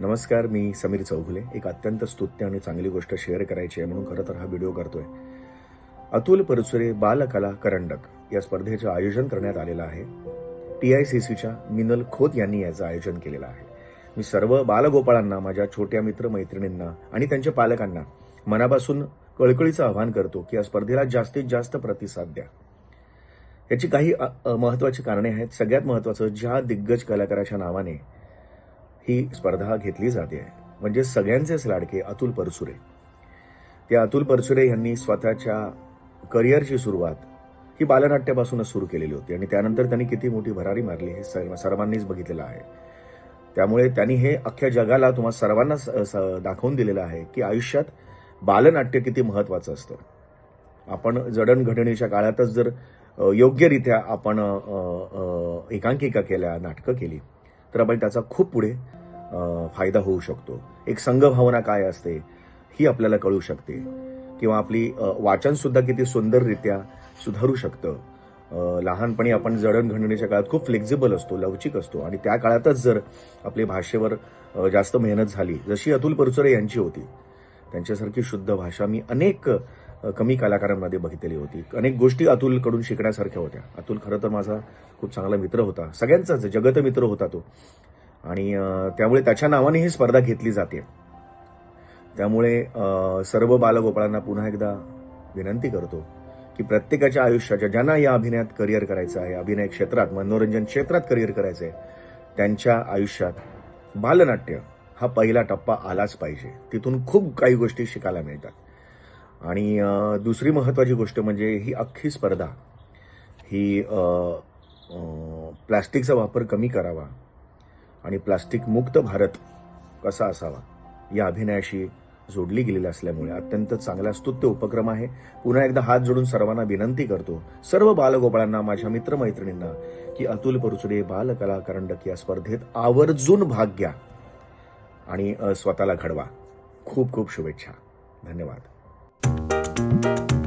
नमस्कार मी समीर चौघुले. एक अत्यंत स्तुत्य आणि चांगली गोष्ट शेअर करायची आहे म्हणून खरं तर हा व्हिडिओ करतोय. अतुल परचुरे बालकला करंडक या स्पर्धेचं आयोजन करण्यात आलेलं आहे. टी आय सी सीच्या मिनल खोत यांनी याचं आयोजन केलेलं आहे. मी सर्व बालगोपाळांना माझ्या छोट्या मित्रमैत्रिणींना आणि त्यांच्या पालकांना मनापासून कळकळीचं आवाहन करतो की या स्पर्धेला जास्तीत जास्त प्रतिसाद द्या. याची काही महत्त्वाची महत्वाची कारणे आहेत. सगळ्यात महत्वाचं ज्या दिग्गज कलाकाराच्या नावाने ही स्पर्धा घेतली जाते आहे म्हणजे सगळ्यांचेच लाडके अतुल परसुरे त्या अतुल परसुरे यांनी स्वतःच्या करिअरची सुरुवात ही बालनाट्यापासूनच सुरू केलेली होती आणि त्यानंतर त्यांनी किती मोठी भरारी मारली हे सर्व- सर्वांनीच बघितलेलं आहे. त्यामुळे त्यांनी हे अख्ख्या जगाला तुम्हा सर्वांना दाखवून दिलेलं आहे की आयुष्यात बालनाट्य किती महत्वाचं असतं. आपण जडणघडणीच्या काळातच जर योग्यरित्या आपण एकांकिका केल्या नाटकं केली तर आपण त्याचा खूप पुढे फायदा होऊ शकतो. एक संघभावना काय असते ही आपल्याला कळू शकते. किंवा आपली वाचनसुद्धा किती सुंदररित्या सुधारू शकतं. लहानपणी आपण जडणघडणीच्या काळात खूप फ्लेक्झिबल असतो लवचिक असतो. आणि त्या काळातच जर आपली भाषेवर जास्त मेहनत झाली जशी अतुल परचुरे यांची होती त्यांच्यासारखी शुद्ध भाषा मी अनेक कमी कलाकारांमध्ये बघितलेली होती. अनेक गोष्टी अतुलकडून शिकण्यासारख्या होत्या. अतुल खरं तर माझा खूप चांगला मित्र होता. सगळ्यांचाच जगत मित्र होता तो. आणि त्यामुळे त्याच्या नावाने ही स्पर्धा घेतली जाते. त्यामुळे सर्व बालगोपाळांना पुन्हा एकदा विनंती करतो की प्रत्येकाच्या आयुष्याच्या ज्यांना या अभिनयात करिअर करायचं आहे अभिनय क्षेत्रात मनोरंजन क्षेत्रात करिअर करायचं आहे त्यांच्या आयुष्यात बालनाट्य हा पहिला टप्पा आलाच पाहिजे. तिथून खूप काही गोष्टी शिकायला मिळतात. आणि दुसरी महत्त्वाची गोष्ट म्हणजे ही अख्खी स्पर्धा ही प्लास्टिकचा वापर कमी करावा आणि प्लास्टिक मुक्त भारत कसा असावा या अभिनयाशी जोडली गेलेली असल्यामुळे अत्यंत चांगला स्तुत्य उपक्रम आहे. पुन्हा एकदा हात जोडून सर्वांना विनंती करतो सर्व बालगोपाळांना माझ्या मित्रमैत्रिणींना की अतुल परुचडे बालकला करंडक या स्पर्धेत आवर्जून भाग घ्या आणि स्वतःला घडवा. खूप खूप शुभेच्छा. धन्यवाद. Música